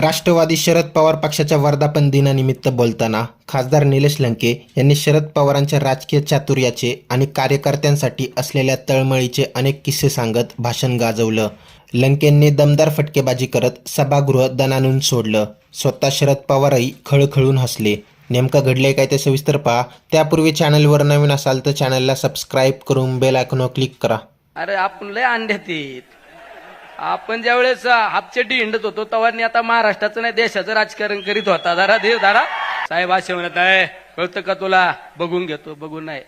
राष्ट्रवादी शरद पवार पक्षाच्या वर्धापन दिनानिमित्त बोलताना खासदार निलेश लंके यांनी शरद पवारांच्या राजकीय चातुर्याचे आणि कार्यकर्त्यांसाठी असलेल्या तळमळीचे अनेक किस्से सांगत भाषण गाजवलं. लंकेंनी दमदार फटकेबाजी करत सभागृह दणानून सोडलं. स्वतः शरद पवारही खळखळून हसले. नेमकं घडलंय काय ते सविस्तर पहा. त्यापूर्वी चॅनलवर नवीन असाल तर चॅनलला सबस्क्राईब करून बेल आयकॉनवर क्लिक करा. अरे आपण लय अंड्यात येत आपण ज्या वेळेस हापचड्डी हिंडत होतो तवानी आता महाराष्ट्राचं नाही देशाचं राजकारण करीत होता. जरा धीर दारा साहेब असे म्हणत आहे. कळतं का तुला? बघून घेतो बघून नाही.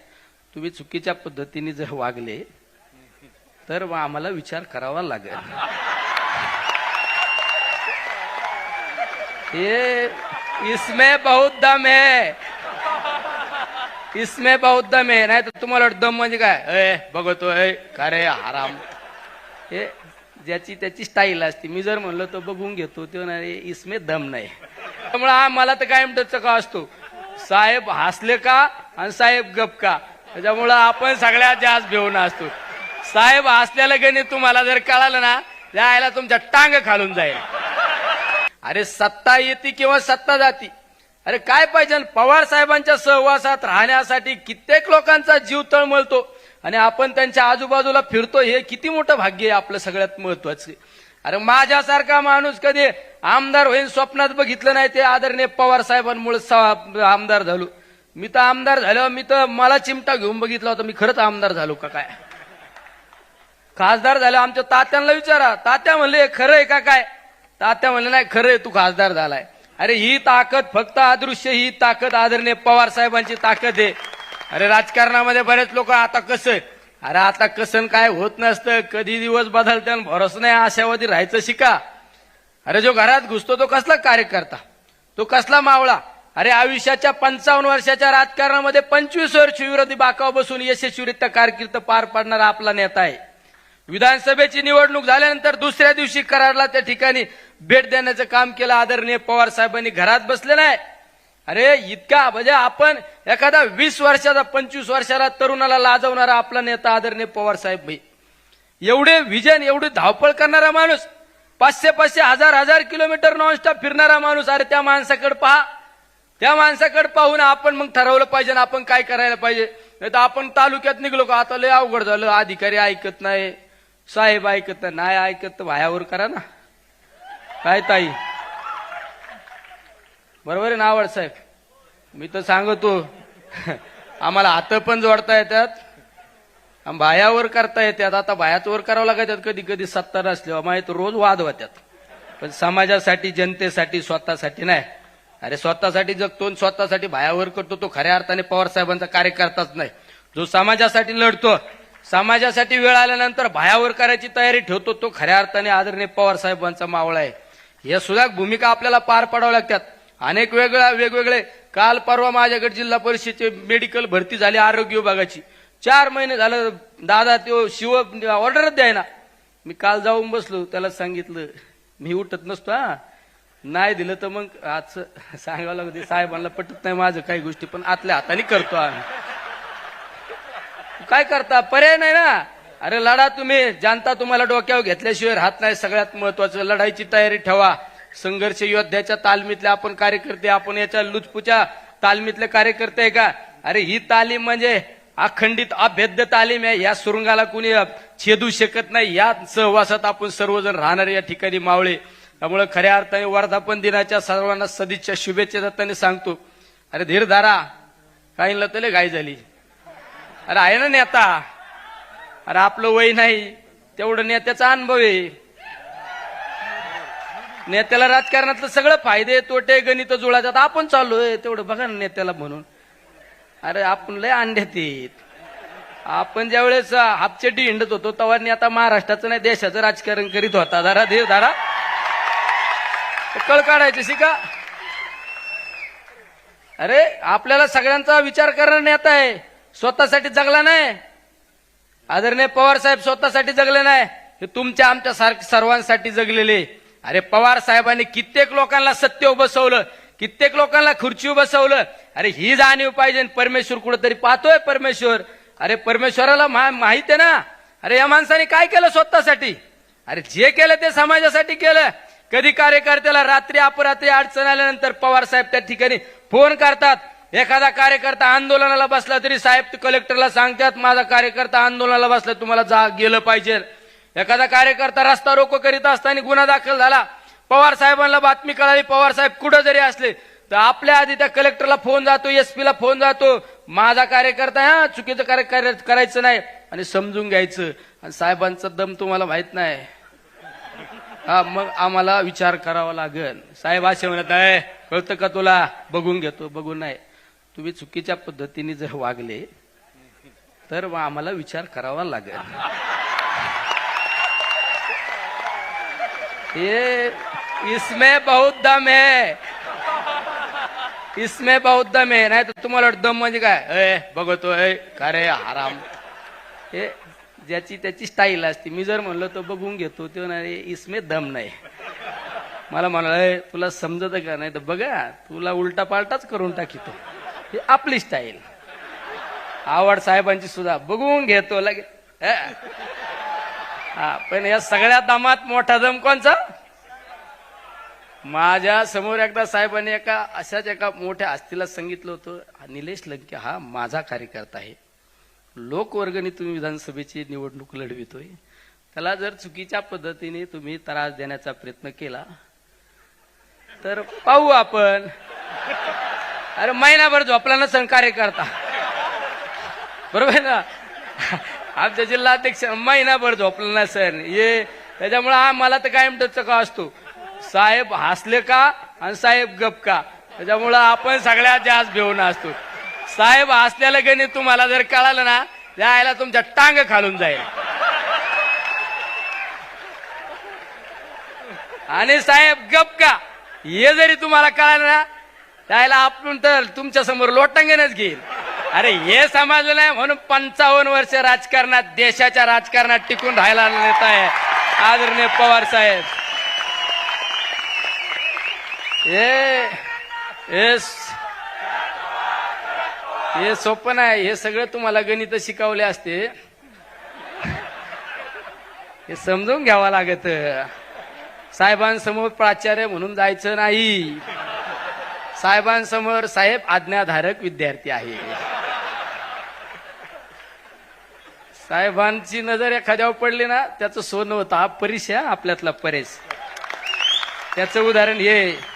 तुम्ही चुकीच्या पद्धतीने जर वागले तर आम्हाला विचार करावा लागेल. हे इसमें बहुत दम है. इसमें बहुत दम है. नाही तर तुम्हाला वाटतं दम म्हणजे काय? अय बघतो ए का रे आराम. हे ज्याची त्याची स्टाईल असते. मी जर म्हणलं तर बघून घेतो. तो नाही इसमे दम नाही. त्यामुळे हा मला तर काय म्हणतो असतो. साहेब हसले का आणि साहेब गप का? त्याच्यामुळं आपण सगळ्यात जास्त भेऊन असतो. साहेब हसलेलं गणित तुम्हाला जर कळालं ना जायला तुमच्या टांग खालून जाईल. अरे सत्ता येते किंवा सत्ता जाती? अरे काय पाहिजे? पवार साहेबांच्या सहवासात राहण्यासाठी कित्येक लोकांचा जीव तळमळतो. आणि आपण त्यांच्या आजूबाजूला फिरतो हे किती मोठं भाग्य आहे आपलं सगळ्यात महत्वाचं. अरे माझ्यासारखा माणूस कधी आमदार होईल स्वप्नात बघितलं नाही ते आदरणीय पवार साहेबांमुळे आमदार झालो. मी तर आमदार झालो मी तर मला चिमटा घेऊन बघितला होता मी खरंच आमदार झालो का काय? खासदार झालो आमच्या तात्यांना विचारा. तात्या म्हणले "हे खरं आहे का काय? तात्या म्हणले नाही खरं आहे तू खासदार झालाय. अरे ही ताकद फक्त अदृश्य ही ताकद आदरणीय पवार साहेबांची ताकद आहे. अरे राजकारणामध्ये बरेच लोक आता कसं अरे आता कसं काय होत नसतं. कधी दिवस बदलते भरोसा नाही आशावादी राहायचं शिका. अरे जो घरात घुसतो तो कसला कार्यकर्ता? तो कसला मावळा? अरे आयुष्याच्या पंचावन्न वर्षाच्या राजकारणामध्ये पंचवीस वर्ष विरोधी बाकाव बसून यशस्वीरित्या कारकीर्द पार पाडणारा आपला नेता आहे. विधानसभेची निवडणूक झाल्यानंतर दुसऱ्या दिवशी कराडला त्या ठिकाणी भेट देण्याचं काम केलं. आदरणीय पवार साहेबांनी घरात बसले नाही. अरे इतका म्हणजे आपण एखादा वीस वर्षाचा पंचवीस वर्षाला तरुणाला लाजवणारा आपला नेता आदरणीय पवार साहेब भाई एवढे विजन एवढी धावपळ करणारा माणूस पाचशे पाचशे हजार हजार किलोमीटर नॉनस्टॉप फिरणारा माणूस अरे त्या माणसाकडे पहा. त्या माणसाकडे पाहून आपण मग ठरवलं पाहिजे ना आपण काय करायला पाहिजे. नाही तर आपण तालुक्यात निघलो का? आता लय अवघड झालं. अधिकारी ऐकत नाही साहेब ऐकत नाही. नाही ऐकत तर भायावर करा ना. काय ताई? बरोबर आहे ना आवड साहेब? मी तर सांगतो. आम्हाला हात पण जोडता येतात. आणि बायावर करता येतात. आता बायाच वर करावं लागतात कधी कधी सत्ता नसल्यावर. माहीत रोज वाद होत्यात पण समाजासाठी जनतेसाठी स्वतःसाठी नाही. अरे स्वतःसाठी जगतो स्वतःसाठी भायावर करतो तो खऱ्या अर्थाने पवार साहेबांचा कार्यकर्ताच नाही. जो समाजासाठी लढतो समाजासाठी वेळ आल्यानंतर भायावर करायची तयारी ठेवतो तो खऱ्या अर्थाने आदरणीय पवार साहेबांचा मावळा आहे. या सुद्धा भूमिका आपल्याला पार पाडाव्या लागतात. अनेक वेगळ्या वेगवेगळे काल परवा माझ्याकडे जिल्हा परिषदेचे मेडिकल भरती झाली आरोग्य विभागाची. चार महिने झालं दादा तो शिव ऑर्डरच द्यायना. मी काल जाऊन बसलो त्याला सांगितलं मी उठत नसतो हा. नाही दिलं तर मग आज सांगावं लागते साहेबांना पटत नाही माझं काही गोष्टी पण आतल्या हाताने करतो आम्ही. काय करता? पर्याय नाही ना. अरे लढा तुम्ही जनता तुम्हाला डोक्यावर घेतल्याशिवाय राहत नाही. सगळ्यात महत्वाचं लढाईची तयारी ठेवा. संघर्ष योद्ध्याच्या तालमीतले आपण कार्यकर्ते आपण याच्या लुचपुच्या तालमीतले कार्यकर्ते आहे का? अरे ही तालीम म्हणजे अखंडित अभेद्य तालीम आहे. या सुरुंगाला कुणी छेदू शकत नाही. या सहवासात आपण सर्वजण राहणार या ठिकाणी मावळे. त्यामुळे खऱ्या अर्थाने वर्धापन दिनाच्या सर्वांना सदिच्छा शुभेच्छा दत्ताने सांगतो. अरे धीर धारा काहींना तले घाई झाली. अरे आहे ना नेता. अरे आपलं वय नाही. तेवढं नेत्याचा अनुभव आहे. नेत्याला राजकारणातलं सगळं फायदे तोटे गणित जुळायचं आपण चाललोय तेवढं बघा ना नेत्याला म्हणून. अरे आपण लय अंड्यात येत आपण ज्यावेळेस हापचेटी हिंडत होतो तेव्हा आता महाराष्ट्राचं नाही देशाचं राजकारण करीत होता. जरा देव धारा कळ काढायचे शिका. अरे आपल्याला सगळ्यांचा विचार करणार नेता आहे. स्वतःसाठी जगला नाही. आदरणीय पवार साहेब स्वतःसाठी जगले नाही. हे तुमच्या आमच्या सारख सर्वांसाठी जगलेले. अरे पवार साहेबांनी कित्येक लोकांना सत्य बसवलं कित्येक लोकांना खुर्ची बसवलं अरे ही जाणीव पाहिजे परमेश्वर कुठेतरी पाहतोय परमेश्वर. अरे परमेश्वराला माहीत आहे ना? अरे या माणसाने काय केलं स्वतःसाठी? अरे जे केलं ते समाजासाठी केलं. कधी कार्यकर्त्याला रात्री अपरात्री अडचण आल्यानंतर पवार साहेब त्या ठिकाणी फोन करतात. एखादा कार्यकर्ता आंदोलनाला बसला तरी साहेब कलेक्टरला सांगतात माझा कार्यकर्ता आंदोलनाला बसला तुम्हाला जा गेलं पाहिजे. एखादा कार्यकर्ता रस्ता रोको करीत असताना गुन्हा दाखल झाला. पवार साहेबांना बातमी कळाली पवार साहेब कुठं जरी असले तर आपल्या आधी त्या कलेक्टरला फोन जातो एसपीला फोन जातो माझा कार्यकर्ता हा चुकीचं कार्य करायचं नाही आणि समजून घ्यायचं. आणि साहेबांचा दम तुम्हाला माहीत नाही. हा मग आम्हाला विचार करावा लागेल. साहेब असे म्हणत आहे कळतं का तुला? बघून घेतो बघून नाही. तुम्ही चुकीच्या पद्धतीने जर वागले तर मग आम्हाला विचार करावा लागेल. ये इसमें बहुत दम है। इसमें बहुत दम आहे नाही तर तुम्हाला वाटतं दम म्हणजे काय? अय बघतो अय का रे हे ज्याची त्याची स्टाईल असते. मी जर म्हणलं तर बघून घेतो तो नाही इसमे दम नाही. मला म्हणाल तुला समजत का नाही? तर बघा तुला उलटा पालटाच करून टाकितो. हे आपली स्टाईल आवड साहेबांची सुद्धा. बघून घेतो लगे हा पण या सगळ्या दमात मोठा दम कोणचा? माझ्यासमोर एकदा साहेबांनी एका अशाच एका मोठ्या आस्तीला सांगितलं होतं निलेश लंके हा माझा कार्यकर्ता आहे. लोकवर्गणी तुम्ही विधानसभेची निवडणूक लढवितोय. त्याला जर चुकीच्या पद्धतीने तुम्ही त्रास देण्याचा प्रयत्न केला तर पाहू आपण. अरे महिनाभर झोपला नसन कार्यकर्ता. बरोबर ना? आमच्या जिल्हाध्यक्ष महिनाभर झोपला नसन ये त्याच्यामुळे मला तर कायम का असतो. साहेब हसले का आणि साहेब गप का? त्याच्यामुळं आपण सगळ्यात जास्त भेऊन असतो. साहेब हसल्याला गणित तुम्हाला जर कळालं ना त्याला तुमच्या टांग खालून जाईल. आणि साहेब गप का? हे जरी तुम्हाला कळालं ना त्याला आपण तर तुमच्यासमोर लोटांगणच घेईल. अरे हे समजलं नाही म्हणून पंचावन्न वर्ष राजकारणात देशाच्या राजकारणात टिकून राहायला नेता आहे आदरणीय पवार साहेब. हे हे हे सोपं नाही हे सगळं तुम्हाला गणित शिकवले असते. हे समजून घ्यावं लागत. साहेबांसमोर प्राचार्य म्हणून जायचं नाही. साहेबांसमोर साहेब आज्ञाधारक विद्यार्थी आहे. साहेबांची नजर एखाद्यावर पडली ना त्याचं सोनं होतं हा परेश आहे आपल्यातला परेश त्याचं उदाहरण हे.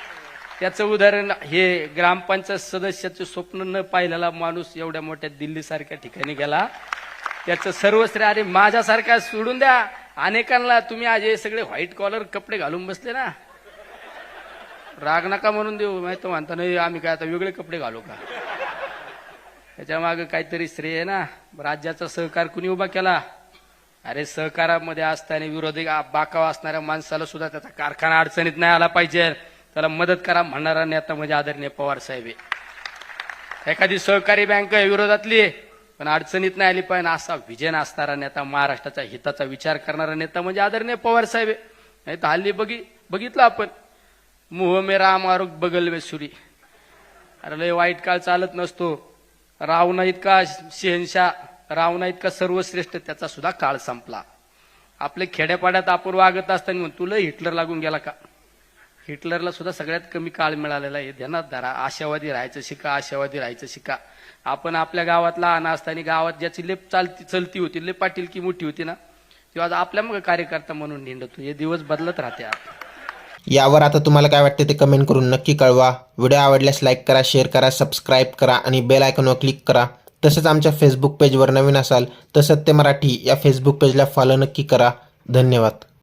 त्याचं उदाहरण हे ग्रामपंचायत सदस्याचे स्वप्न न पाहिलेला माणूस एवढ्या मोठ्या दिल्लीसारख्या ठिकाणी गेला. त्याचं सर्वश्रेय अरे माझ्यासारखा सोडून द्या. अनेकांना तुम्ही आज हे सगळे व्हाईट कॉलर कपडे घालून बसले ना. राग नका म्हणून देऊ. माहिती म्हणता नाही आम्ही काय आता वेगळे कपडे घालू का? त्याच्यामागे काहीतरी श्रेय आहे ना. राज्याचा सहकार कुणी उभा केला? अरे सहकारामध्ये असताना विरोधी बाकावा असणाऱ्या माणसाला सुद्धा त्याचा कारखाना अडचणीत नाही आला पाहिजे. त्याला मदत करा म्हणणारा नेता म्हणजे आदरणीय पवार साहेब आहे. एखादी सहकारी बँक विरोधातली आहे, पण अडचणीत नाही आली पाहिजे. असा विजय असणारा नेता महाराष्ट्राच्या हिताचा विचार करणारा नेता म्हणजे आदरणीय पवार साहेब आहे. नाही तर हल्ली बघी बघितलं आपण. मोह मे राम आरोग बगल में सुरी. अरे लय वाईट काळ चालत नसतो. रावणा इतका शहनशाह? रावणा इतका सर्वश्रेष्ठ? त्याचा सुद्धा काळ संपला. आपल्या खेड्यापाड्यात आपण वागत असताना तुला हिटलर लागून गेला का? हिटलरला सुद्धा सगळ्यात कमी काळ मिळालेला आहे. ध्यानात धरा. आशावादी राहायचं शिका आशावादी राहायचं शिका. आपण आपल्या गावात लहान असताना गावात ज्याची लेप चालती चलती होती लेप पाटील की मोठी होती ना ती आज आपल्या मग कार्यकर्ता म्हणून निंडतो हे दिवस बदलत राहते यावर आता तुम्हाला काय वाटते ते कमेंट करून नक्की कळवा. व्हिडिओ आवडल्यास लाईक करा शेअर करा सबस्क्राईब करा आणि बेल आयकॉनवर क्लिक करा. तसंच आमच्या फेसबुक पेजवर नवीन असाल तर सत्य मराठी या फेसबुक पेजला फॉलो नक्की करा. धन्यवाद.